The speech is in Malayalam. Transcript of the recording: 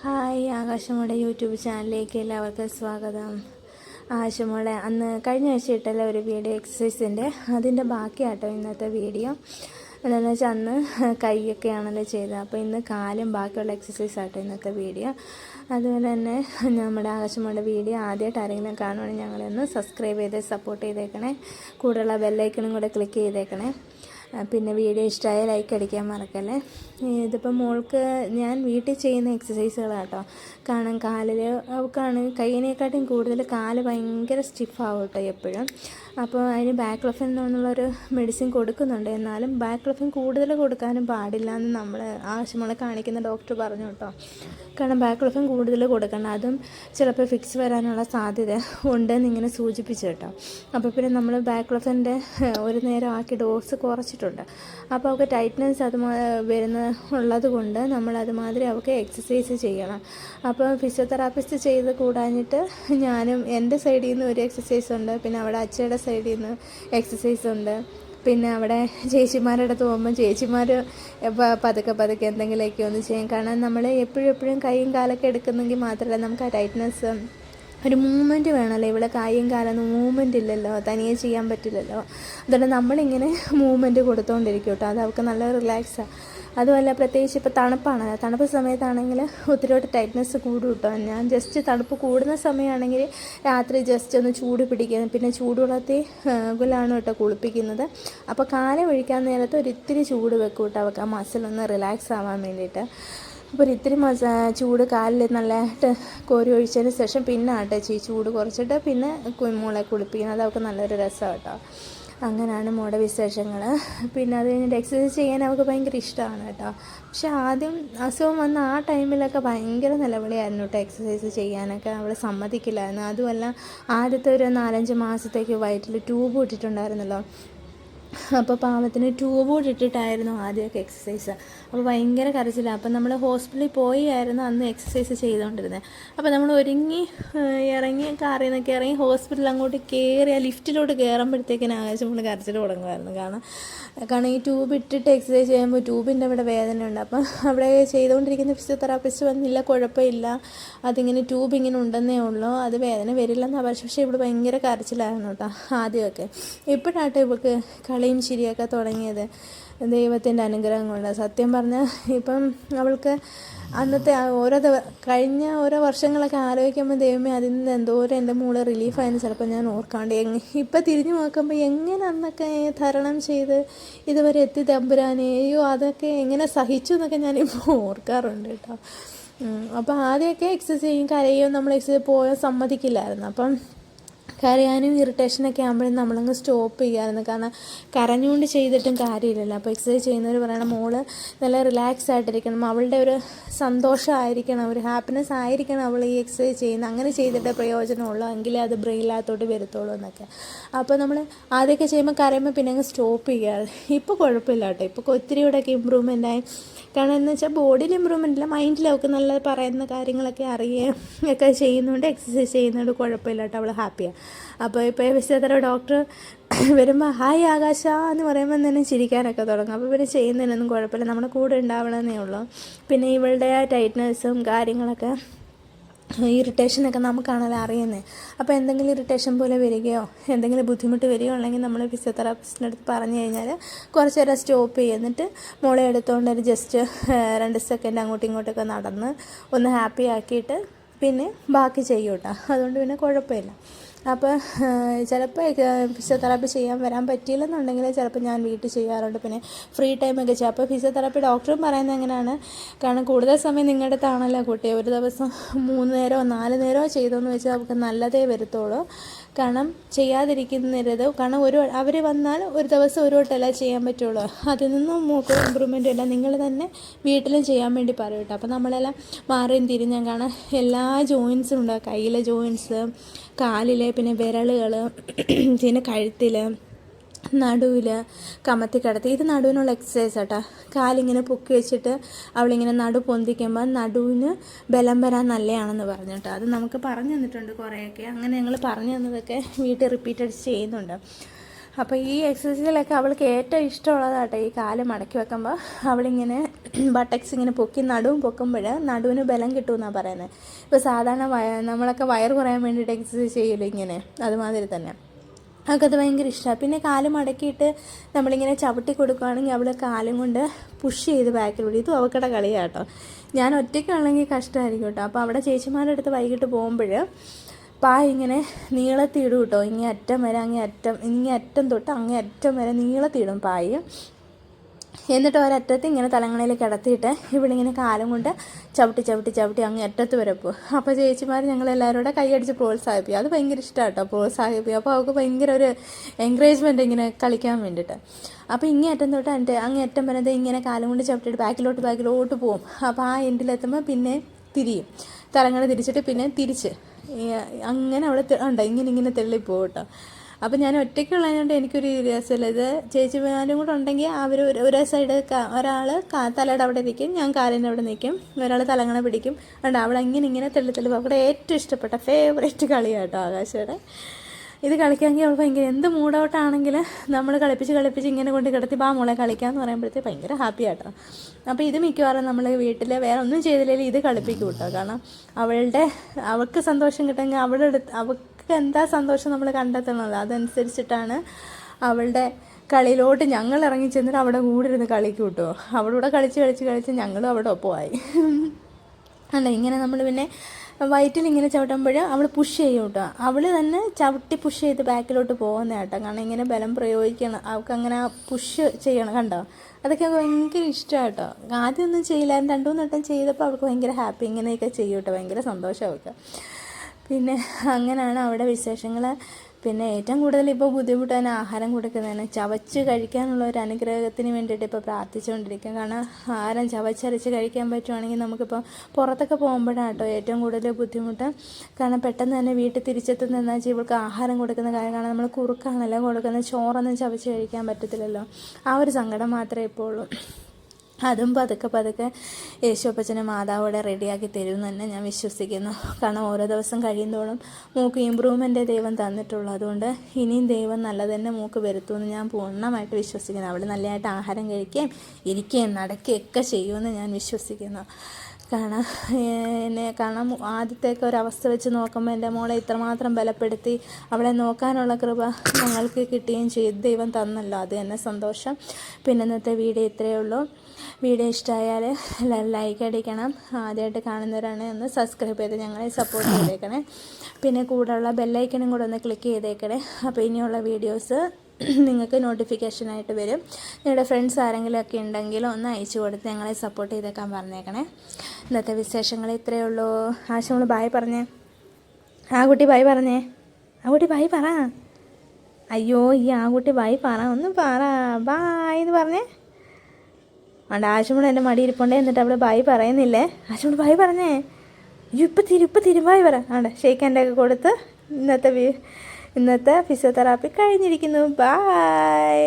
ഹായ് ആകാശമോടെ യൂട്യൂബ് ചാനലിലേക്ക് എല്ലാവർക്കും സ്വാഗതം. ആകാശമോടെ അന്ന് കഴിഞ്ഞ ആഴ്ച ഇട്ടല്ല ഒരു വീഡിയോ എക്സസൈസിന്റെ അതിന്റെ ബാക്കിയാട്ടോ ഇന്നത്തെ വീഡിയോ. എന്താണെന്ന് വെച്ചാൽ അന്ന് കൈയൊക്കെയാണല്ലോ ചെയ്തത്. അപ്പോൾ ഇന്ന് കാലും ബാക്കിയുള്ള എക്സസൈസ് ആട്ടോ ഇന്നത്തെ വീഡിയോ. അതുപോലെ തന്നെ നമ്മുടെ ആകാശമോടെ വീഡിയോ ആദ്യമായിട്ട് ആരെങ്കിലും കാണുവാണെങ്കിൽ ഞങ്ങളൊന്ന് സബ്സ്ക്രൈബ് ചെയ്ത് സപ്പോർട്ട് ചെയ്തേക്കണേ. കൂടെയുള്ള ബെല്ലൈക്കണും കൂടെ ക്ലിക്ക് ചെയ്തേക്കണേ. പിന്നെ വീഡിയോ ഇഷ്ടമായ ലൈക്ക് അടിക്കാൻ മറക്കല്ലേ. ഇതിപ്പോൾ മോൾക്ക് ഞാൻ വീട്ടിൽ ചെയ്യുന്ന എക്സസൈസുകളാട്ടോ കാരണം കാലിൽ അവൾക്കാണ് കൈയിനെക്കാട്ടും കൂടുതൽ കാൽ ഭയങ്കര സ്റ്റിഫാവും കേട്ടോ എപ്പോഴും. അപ്പോൾ അതിന് ബാക്ക് ബാക്ക്ലഫിൻ എന്നുള്ളൊരു മെഡിസിൻ കൊടുക്കുന്നുണ്ട്. എന്നാലും ബാക്ക്ലഫിൻ കൂടുതൽ കൊടുക്കാനും പാടില്ല എന്ന് നമ്മൾ ആവശ്യമുള്ള കാണിക്കുന്ന ഡോക്ടർ പറഞ്ഞു കേട്ടോ. കാരണം ബാക്ക്ലഫിൻ കൂടുതൽ കൊടുക്കണം. അതും ചിലപ്പോൾ ഫിക്സ് വരാനുള്ള സാധ്യത ഉണ്ടെന്ന് ഇങ്ങനെ സൂചിപ്പിച്ചു കേട്ടോ. അപ്പോൾ പിന്നെ നമ്മൾ ബാക്ക് ബാക്ക്ലഫിന്റെ ഒരു നേരം ആക്കി ഡോസ് കുറച്ചിട്ടുണ്ട് അപ്പോൾ അവൾക്ക് ടൈറ്റ്നസ് അത് വരുന്ന ഉള്ളത് കൊണ്ട് നമ്മൾ അതുമാതിരി അവൾക്ക് എക്സസൈസ് ചെയ്യണം. അപ്പോൾ ഫിസിയോതെറാപ്പിസ്റ്റ് ചെയ്ത് കൂടാഞ്ഞിട്ട് ഞാനും എന്റെ സൈഡിൽ നിന്ന് ഒരു എക്സസൈസ് ഉണ്ട്. പിന്നെ അവിടെ അച്ഛയുടെ സൈഡിൽ നിന്ന് എക്സസൈസ് ഉണ്ട്. പിന്നെ അവിടെ ചേച്ചിമാരുടെ അടുത്ത് പോകുമ്പോൾ ചേച്ചിമാർ പതുക്കെ പതുക്കെ എന്തെങ്കിലുമൊക്കെ ഒന്ന് ചെയ്യും. കാരണം നമ്മൾ എപ്പോഴും എപ്പോഴും കൈയും കാലൊക്കെ എടുക്കുന്നെങ്കിൽ മാത്രമല്ല നമുക്ക് ആ ടൈറ്റ്നസ് ഒരു മൂവ്മെന്റ് വേണമല്ലോ. ഇവിടെ കായും കാലൊന്നും മൂവ്മെന്റ് ഇല്ലല്ലോ. തനിയെ ചെയ്യാൻ പറ്റില്ലല്ലോ. അതുകൊണ്ട് നമ്മളിങ്ങനെ മൂവ്മെന്റ് കൊടുത്തുകൊണ്ടിരിക്കും കേട്ടോ അത് അവൾക്ക് നല്ല റിലാക്സാണ് അതുമല്ല പ്രത്യേകിച്ച് ഇപ്പോൾ തണുപ്പാണ്. തണുപ്പ് സമയത്താണെങ്കിൽ ഒത്തിരിയോട്ട് ടൈറ്റ്നസ് കൂടും കേട്ടോ. ഞാൻ ജസ്റ്റ് തണുപ്പ് കൂടുന്ന സമയമാണെങ്കിൽ രാത്രി ജസ്റ്റ് ഒന്ന് ചൂട് പിടിക്കുന്നത് പിന്നെ ചൂടുവെള്ളത്തിൽ ഗുലാണ് കേട്ടോ കുളിപ്പിക്കുന്നത്. അപ്പോൾ കാലം ഒഴിക്കാൻ നേരത്ത് ഒരു ഇത്തിരി ചൂട് വെക്കും കേട്ടോ അവൾക്ക് ആ മസിലൊന്ന് റിലാക്സ് ആവാൻ വേണ്ടിയിട്ട്. അപ്പോൾ ഇത്തിരി മസ ചൂട് കാലിൽ നല്ലതായിട്ട് കോരി ഒഴിച്ചതിന് ശേഷം പിന്നെ ആട്ടെ ഈ ചൂട് കുറച്ചിട്ട് പിന്നെ കുഞ്ഞുമോളെ കുളിപ്പിക്കുന്നത്. അവൾക്ക് നല്ലൊരു രസമാണ് കേട്ടോ അങ്ങനെയാണ് മോടെ വിശേഷങ്ങൾ. പിന്നെ അത് കഴിഞ്ഞിട്ട് എക്സസൈസ് ചെയ്യാൻ അവൾക്ക് ഭയങ്കര ഇഷ്ടമാണ് കേട്ടോ. പക്ഷെ ആദ്യം അസുഖം വന്ന ആ ടൈമിലൊക്കെ ഭയങ്കര നിലവിളിയായിരുന്നു കേട്ടോ എക്സസൈസ് ചെയ്യാനൊക്കെ. അവൾ സമ്മതിക്കില്ലായിരുന്നു. അതുമല്ല ആദ്യത്തെ ഒരു നാലഞ്ച് മാസത്തേക്ക് വയറ്റിൽ ട്യൂബ് ഇട്ടിട്ടുണ്ടായിരുന്നല്ലോ. അപ്പോൾ പാവത്തിന് ട്യൂബ് ഇട്ടിട്ടായിരുന്നു ആദ്യമൊക്കെ എക്സസൈസ് അപ്പോൾ ഭയങ്കര കരച്ചിലാണ് അപ്പം നമ്മൾ ഹോസ്പിറ്റലിൽ പോയി ആയിരുന്നു അന്ന് എക്സസൈസ് ചെയ്തുകൊണ്ടിരുന്നത് അപ്പോൾ നമ്മൾ ഒരുങ്ങി ഇറങ്ങി കാറിൽ നിന്നൊക്കെ ഇറങ്ങി ഹോസ്പിറ്റലിൽ അങ്ങോട്ട് കയറി ആ ലിഫ്റ്റിലോട്ട് കയറുമ്പോഴത്തേക്കിന് ആകാശം നമ്മൾ കരച്ചിൽ തുടങ്ങുമായിരുന്നു കാരണം കാരണം ഈ ട്യൂബ് ഇട്ടിട്ട് എക്സസൈസ് ചെയ്യുമ്പോൾ ട്യൂബിന്റെ അവിടെ വേദനയുണ്ട് അപ്പം അവിടെ ചെയ്തുകൊണ്ടിരിക്കുന്ന ഫിസിയോതെറാപ്പിസ്റ്റ് വന്നില്ല കുഴപ്പമില്ല. അതിങ്ങനെ ട്യൂബ് ഇങ്ങനെ ഉണ്ടെന്നേ ഉള്ളൂ. അത് വേദന വരില്ലെന്നാണ് പക്ഷേ പക്ഷേ ഇവിടെ ഭയങ്കര കരച്ചിലായിരുന്നു കേട്ടോ ആദ്യമൊക്കെ. ഇപ്പോഴാട്ടോ ഇവൾക്ക് കളിയും ചിരിയൊക്കെ തുടങ്ങിയത് ദൈവത്തിന്റെ അനുഗ്രഹം കൊണ്ട് സത്യം പറഞ്ഞാൽ ഇപ്പം അവൾക്ക് അന്നത്തെ ഓരോ ദിവ കഴിഞ്ഞ ഓരോ വർഷങ്ങളൊക്കെ ആലോചിക്കുമ്പോൾ ദൈവമേ അതിൽ നിന്ന് എന്തോരം എന്റെ മോൾ റിലീഫായെന്ന് ചിലപ്പോൾ ഞാൻ ഓർക്കാണ്ട് എങ് ഇപ്പം തിരിഞ്ഞു നോക്കുമ്പോൾ എങ്ങനെ അന്നൊക്കെ തരണം ചെയ്ത് ഇതുവരെ എത്തി തമ്പുരാനെയോ അതൊക്കെ എങ്ങനെ സഹിച്ചു എന്നൊക്കെ ഞാനിപ്പോൾ ഓർക്കാറുണ്ട് കേട്ടോ. അപ്പോൾ ആദ്യമൊക്കെ എക്സസൈസ് ചെയ്യും കരയും നമ്മൾ എക്സസൈസ് പോയാൽ സമ്മതിക്കില്ലായിരുന്നു. അപ്പം കരയാനും ഇറിറ്റേഷനൊക്കെ ആകുമ്പോഴും നമ്മളങ്ങ് സ്റ്റോപ്പ് ചെയ്യാമായിരുന്നു കാരണം കരഞ്ഞുകൊണ്ട് ചെയ്തിട്ടും കാര്യമില്ലല്ലോ. അപ്പോൾ എക്സസൈസ് ചെയ്യുന്നവർ പറയണം മോൾ നല്ല റിലാക്സ് ആയിട്ടിരിക്കണം. അവളുടെ ഒരു സന്തോഷമായിരിക്കണം. ഒരു ഹാപ്പിനെസ് ആയിരിക്കണം അവൾ ഈ എക്സസൈസ് ചെയ്യുന്ന അങ്ങനെ ചെയ്തിട്ട് പ്രയോജനമുള്ളൂ. എങ്കിലേ അത് ബ്രെയിനിലാത്തോട്ട് വരത്തുള്ളൂ എന്നൊക്കെ. അപ്പോൾ നമ്മൾ ആദ്യമൊക്കെ ചെയ്യുമ്പോൾ കരയുമ്പോൾ പിന്നെ അങ്ങ് സ്റ്റോപ്പ് ചെയ്യാറ്. ഇപ്പോൾ കുഴപ്പമില്ല കേട്ടോ. ഇപ്പോൾ ഒത്തിരി കൂടെയൊക്കെ ഇമ്പ്രൂവ്മെന്റ് ആയി. കാരണം എന്ന് വെച്ചാൽ ബോഡിയിൽ ഇമ്പ്രൂവ്മെന്റ് ഇല്ല. മൈൻഡിലൊക്കെ നല്ല പറയുന്ന കാര്യങ്ങളൊക്കെ അറിയുകയും ഒക്കെ ചെയ്യുന്നുണ്ട് എക്സസൈസ് ചെയ്യുന്നതുകൊണ്ട് കുഴപ്പമില്ല കേട്ടോ. അവൾ ഹാപ്പിയാണ് അപ്പോൾ ഇപ്പോൾ വിശ്വതര ഡോക്ടർ വരുമ്പോൾ ഹായ് ആകാശ എന്ന് പറയുമ്പോൾ തന്നെ ചിരിക്കാനൊക്കെ തുടങ്ങും. അപ്പോൾ ഇവർ ചെയ്യുന്നതിനൊന്നും കുഴപ്പമില്ല. നമ്മുടെ കൂടെ ഉണ്ടാവണമെന്നേ ഉള്ളൂ. പിന്നെ ഇവളുടെ ആ ടൈറ്റ്നസ്സും കാര്യങ്ങളൊക്കെ ഇറിറ്റേഷനൊക്കെ നമുക്കാണല്ലോ അറിയുന്നത്. അപ്പോൾ എന്തെങ്കിലും ഇറിറ്റേഷൻ പോലെ വരികയോ എന്തെങ്കിലും ബുദ്ധിമുട്ട് വരികയോ ഉണ്ടെങ്കിൽ നമ്മൾ ഫിസിയോതെറാപ്പിസ്റ്റിന്റെ അടുത്ത് പറഞ്ഞു കഴിഞ്ഞാൽ കുറച്ച് നേരം സ്റ്റോപ്പ് എന്നിട്ട് മോളെ എടുത്തുകൊണ്ട് ഒരു ജസ്റ്റ് രണ്ട് സെക്കൻഡ് അങ്ങോട്ടും ഇങ്ങോട്ടൊക്കെ നടന്ന് ഒന്ന് ഹാപ്പി ആക്കിയിട്ട് പിന്നെ ബാക്കി ചെയ്യൂട്ടോ അതുകൊണ്ട് പിന്നെ കുഴപ്പമില്ല. അപ്പോൾ ചിലപ്പോൾ ഫിസിയോതെറാപ്പി ചെയ്യാൻ വരാൻ പറ്റിയില്ലെന്നുണ്ടെങ്കിൽ ചിലപ്പോൾ ഞാൻ വീട്ടിൽ ചെയ്യാറുണ്ട്. പിന്നെ ഫ്രീ ടൈമൊക്കെ ചെയ്യും. അപ്പോൾ ഫിസിയോതെറാപ്പി ഡോക്ടറും പറയുന്നത് എങ്ങനെയാണ്? കാരണം കൂടുതൽ സമയം നിങ്ങളുടെ അടുത്താണല്ലോ കുട്ടി. ഒരു ദിവസം മൂന്ന് നേരമോ നാല് നേരമോ ചെയ്തോന്ന് വെച്ചാൽ നമുക്ക് നല്ലതേ വരത്തുള്ളൂ. കാരണം ചെയ്യാതിരിക്കുന്നത് കാരണം ഒരു അവർ വന്നാൽ ഒരു ദിവസം ഒരു വട്ടമല്ല ചെയ്യാൻ പറ്റുള്ളൂ. അതിൽ നിന്നും മൂക്ക് ഇമ്പ്രൂവ്മെന്റ് ഇല്ല നിങ്ങൾ തന്നെ വീട്ടിലും ചെയ്യാൻ വേണ്ടി പറയും കേട്ടോ. അപ്പോൾ നമ്മളെല്ലാം മാറിയും തിരിഞ്ഞും കാണാൻ എല്ലാ ജോയിൻസും ഉണ്ട്? കയ്യിലെ ജോയിൻസ് കാലിലെ പിന്നെ വിരലുകൾ പിന്നെ കഴുത്തിൽ. നടുവിൽ കമത്തി കിടത്തി. ഇത് നടുവിനുള്ള എക്സസൈസ് കേട്ടോ കാലിങ്ങനെ പൊക്കി വെച്ചിട്ട് അവളിങ്ങനെ നടു പൊന്തിക്കുമ്പോൾ നടുവിന് ബലം വരാൻ നല്ലതാണെന്ന് പറഞ്ഞു കേട്ടോ അത് നമുക്ക് പറഞ്ഞു തന്നിട്ടുണ്ട് കുറേയൊക്കെ. അങ്ങനെ ഞങ്ങൾ പറഞ്ഞു തന്നതൊക്കെ വീട്ടിൽ റിപ്പീറ്റഡ് ചെയ്യുന്നുണ്ട്. അപ്പോൾ ഈ എക്സസൈസിലൊക്കെ അവൾക്ക് ഏറ്റവും ഇഷ്ടമുള്ളതാട്ടെ. ഈ കാൽ മടക്കി വെക്കുമ്പോൾ അവളിങ്ങനെ ബട്ടക്സ് ഇങ്ങനെ പൊക്കി നടുവും പൊക്കുമ്പോൾ നടുവിന് ബലം കിട്ടുമെന്നാണ് പറയുന്നത് ഇപ്പോൾ സാധാരണ നമ്മളൊക്കെ വയർ കുറയാൻ വേണ്ടിയിട്ട് എക്സസൈസ് ചെയ്യില്ല ഇങ്ങനെ. അതുമാതിരി തന്നെ. അവൾക്കത് ഭയങ്കര ഇഷ്ടമാണ് പിന്നെ കാൽ മടക്കിയിട്ട് നമ്മളിങ്ങനെ ചവിട്ടി കൊടുക്കുകയാണെങ്കിൽ അവൾ കാലും കൊണ്ട് പുഷ് ചെയ്ത് ബാക്കിലൂടെ ഇതും അവക്കടെ കളിയാട്ടോ ഞാൻ ഒറ്റയ്ക്കാണെങ്കിൽ കഷ്ടമായിരിക്കും കേട്ടോ അപ്പോൾ അവിടെ ചേച്ചിമാരുടെ അടുത്ത് വൈകിട്ട് പോകുമ്പോൾ പാ ഇങ്ങനെ നീളത്തിയിടും കേട്ടോ ഇങ്ങേ അറ്റം വരെ അങ്ങേ അറ്റം ഇങ്ങേ അറ്റം തൊട്ട് അങ്ങേ അറ്റം വരെ നീളത്തിയിടും പായ്. എന്നിട്ട് ഒരറ്റത്ത് ഇങ്ങനെ തലങ്ങളിൽ കിടത്തിയിട്ട് ഇവിടെ ഇങ്ങനെ കാലം കൊണ്ട് ചവിട്ടി ചവിട്ടി ചവിട്ടി അങ്ങ് അറ്റത്ത് വരെ പോകും. അപ്പോൾ ചേച്ചിമാർ ഞങ്ങൾ എല്ലാവരും കൂടെ കൈയടിച്ച് പ്രോത്സാഹിപ്പിക്കും. അത് ഭയങ്കര ഇഷ്ടമാണ് കേട്ടോ പ്രോത്സാഹിപ്പിക്കും. അപ്പോൾ അവൾക്ക് ഭയങ്കര ഒരു എൻകറേജ്മെന്റ് ഇങ്ങനെ കളിക്കാൻ വേണ്ടിയിട്ട് അപ്പോൾ ഇങ്ങേ അറ്റം തൊട്ട് എന്റെ അങ്ങേ അറ്റം വരെ ഇങ്ങനെ കാലം കൊണ്ട് ചവിട്ടിയിട്ട് ബാക്കിലോട്ട് ബാക്കിലോട്ട് പോകും. അപ്പോൾ ആ എൻഡിലെത്തുമ്പോൾ പിന്നെ തിരിയും. തലങ്ങൾ തിരിച്ചിട്ട് പിന്നെ തിരിച്ച്. അങ്ങനെ അവിടെ ഉണ്ട് ഇങ്ങനെ ഇങ്ങനെ തെള്ളിപ്പോകും കേട്ടോ അപ്പം ഞാൻ ഒറ്റയ്ക്കുള്ളതിനോണ്ട് എനിക്കൊരു രസമില്ല. ഇത് ചേച്ചിമാരും കൂടെ ഉണ്ടെങ്കിൽ അവർ ഒരേ സൈഡ് ഒരാൾ തലയുടെ അവിടെ നിൽക്കും ഞാൻ കാലിന്റെ അവിടെ നിൽക്കും ഒരാൾ തലങ്ങണ പിടിക്കും. അതുകൊണ്ട് അവൾ ഇങ്ങനെ ഇങ്ങനെ തെള്ളി തെളിവ് അവളുടെ ഏറ്റവും ഇഷ്ടപ്പെട്ട ഫേവറേറ്റ് കളിയാട്ടോ ആകാശയുടെ. ഇത് കളിക്കാമെങ്കിൽ അവൾ ഭയങ്കര എന്ത് മൂഡൗട്ടാണെങ്കിൽ നമ്മൾ കളിപ്പിച്ച് കളിപ്പിച്ച് ഇങ്ങനെ കൊണ്ട് കിടത്തി ബാ മോളെ കളിക്കാമെന്ന് പറയുമ്പോഴത്തേക്ക് ഭയങ്കര ഹാപ്പി ആട്ടോ. അപ്പോൾ ഇത് മിക്കവാറും നമ്മൾ വീട്ടിൽ വേറെ ഒന്നും ചെയ്തില്ലെങ്കിൽ ഇത് കളിപ്പിക്കും കേട്ടോ കാരണം അവളുടെ അവൾക്ക് സന്തോഷം കിട്ടുമെങ്കിൽ അവളുടെ അടുത്ത് അവൾക്ക് എന്താ സന്തോഷം നമ്മൾ കണ്ടെത്തുന്നത്? അതനുസരിച്ചിട്ടാണ് അവളുടെ കളിയിലോട്ട് ഞങ്ങൾ ഇറങ്ങി ചെന്നിട്ട് അവിടെ കൂടെ ഇരുന്ന് കളിക്കും കേട്ടോ അവളൂടെ കളിച്ച് കളിച്ച് കളിച്ച് ഞങ്ങളും അവിടെ ഒപ്പമായി. അല്ല ഇങ്ങനെ നമ്മൾ പിന്നെ വയറ്റിൽ ഇങ്ങനെ ചവിട്ടുമ്പോൾ അവൾ പുഷ് ചെയ്യും കേട്ടോ. അവൾ തന്നെ ചവിട്ടി പുഷ് ചെയ്ത് ബാക്കിലോട്ട് പോകുന്ന കേട്ടോ. കാരണം ഇങ്ങനെ ബലം പ്രയോഗിക്കണം. അവൾക്ക് അങ്ങനെ പുഷ് ചെയ്യണം കണ്ടോ? അതൊക്കെ ഭയങ്കര ഇഷ്ടമാണ് കേട്ടോ. ആദ്യമൊന്നും ചെയ്യില്ലായിരുന്നു. രണ്ടു മൂന്ന് വട്ടം ചെയ്തപ്പോൾ അവൾക്ക് ഭയങ്കര ഹാപ്പി ഇങ്ങനെയൊക്കെ ചെയ്യും കേട്ടോ. ഭയങ്കര സന്തോഷം അവൾക്ക്. പിന്നെ അങ്ങനെയാണ് അവിടെ വിശേഷങ്ങൾ. പിന്നെ ഏറ്റവും കൂടുതൽ ഇപ്പോൾ ബുദ്ധിമുട്ടാണ് ആഹാരം കൊടുക്കുന്നതിന് ചവച്ച് കഴിക്കാനുള്ള ഒരു അനുഗ്രഹത്തിന് വേണ്ടിയിട്ട് ഇപ്പോൾ പ്രാർത്ഥിച്ചുകൊണ്ടിരിക്കുക. കാരണം ആഹാരം ചവച്ചരച്ച് കഴിക്കാൻ പറ്റുവാണെങ്കിൽ നമുക്കിപ്പോൾ പുറത്തൊക്കെ പോകുമ്പോഴാണ് കേട്ടോ ഏറ്റവും കൂടുതൽ ബുദ്ധിമുട്ട്. കാരണം പെട്ടെന്ന് തന്നെ വീട്ടിൽ തിരിച്ചെത്തുന്ന എന്നാൽ ഇവൾക്ക് ആഹാരം കൊടുക്കുന്ന കാര്യം കാരണം നമ്മൾ കുറുക്കാണല്ലോ കൊടുക്കുന്നത്. ചോറൊന്നും ചവച്ച് കഴിക്കാൻ പറ്റത്തില്ലല്ലോ. ആ ഒരു സങ്കടം മാത്രമേ ഇപ്പോൾ ഉള്ളൂ. അതും പതുക്കെ പതുക്കെ യേശുപ്പച്ചനെ മാതാവോടെ റെഡിയാക്കി തരുമെന്ന് തന്നെ ഞാൻ വിശ്വസിക്കുന്നു. കാരണം ഓരോ ദിവസം കഴിയുന്തോറും മൂക്ക് ഇമ്പ്രൂവ്മെന്റ് ദൈവം തന്നിട്ടുള്ളൂ. അതുകൊണ്ട് ഇനിയും ദൈവം നല്ലത് തന്നെ മൂക്ക് വരുത്തുമെന്ന് ഞാൻ പൂർണമായിട്ട് വിശ്വസിക്കുന്നു. അവൾ നല്ലതായിട്ട് ആഹാരം കഴിക്കുകയും ഇരിക്കുകയും നടക്കുകയൊക്കെ ചെയ്യുമെന്ന് ഞാൻ വിശ്വസിക്കുന്നു. കാരണം എന്നെ കാണാം ആദ്യത്തേക്ക് ഒരവസ്ഥ വെച്ച് നോക്കുമ്പോൾ എന്റെ മോളെ ഇത്രമാത്രം ബലപ്പെടുത്തി അവളെ നോക്കാനുള്ള കൃപ ഞങ്ങൾക്ക് കിട്ടുകയും ചെയ്തു. ദൈവം തന്നല്ലോ. അത് തന്നെ സന്തോഷം. പിന്നെ ഇന്നത്തെ വീഡിയോ ഇത്രയേ ഉള്ളൂ. വീഡിയോ ഇഷ്ടമായാൽ എല്ലാവരും ലൈക്ക് അടിക്കണം. ആദ്യമായിട്ട് കാണുന്നവരാണ് ഒന്ന് സബ്സ്ക്രൈബ് ചെയ്ത് ഞങ്ങളെ സപ്പോർട്ട് ചെയ്തേക്കണേ. പിന്നെ കൂടെയുള്ള ബെല്ലൈക്കനും കൂടെ ഒന്ന് ക്ലിക്ക് ചെയ്തേക്കണേ. അപ്പോൾ ഇനിയുള്ള വീഡിയോസ് നിങ്ങൾക്ക് നോട്ടിഫിക്കേഷനായിട്ട് വരും. നിങ്ങളുടെ ഫ്രണ്ട്സ് ആരെങ്കിലും ഒക്കെ ഉണ്ടെങ്കിൽ ഒന്ന് അയച്ചു കൊടുത്ത് ഞങ്ങളെ സപ്പോർട്ട് ചെയ്തേക്കാൻ പറഞ്ഞേക്കണേ. ഇന്നത്തെ വിശേഷങ്ങൾ ഇത്രയേ ഉള്ളൂ. ആശങ്ങൾ ബായ് പറഞ്ഞേ. ആ കുട്ടി ബായ് പറഞ്ഞേ. ആ കുട്ടി ബായ് പറ. അയ്യോ ഈ ആ കുട്ടി ബായ് പറ. ഒന്ന് പറ. ബായ് എന്ന് പറഞ്ഞേ. അതുകൊണ്ട് ആശുമോൾ എന്റെ മടി ഇരിപ്പുണ്ടേ എന്നിട്ട് അവൾ ബായ് പറയുന്നില്ലേ? ആശുമോൾ ബായ് പറഞ്ഞേ. അയ്യോ ഇപ്പം തിരി തിരുമ്പായി പറ. അവിടെ ഷേക്ക് എന്റെ ഒക്കെ കൊടുത്ത് ഇന്നത്തെ ഇന്നത്തെ ഫിസിയോതെറാപ്പി കഴിഞ്ഞിരിക്കുന്നു. ബായ്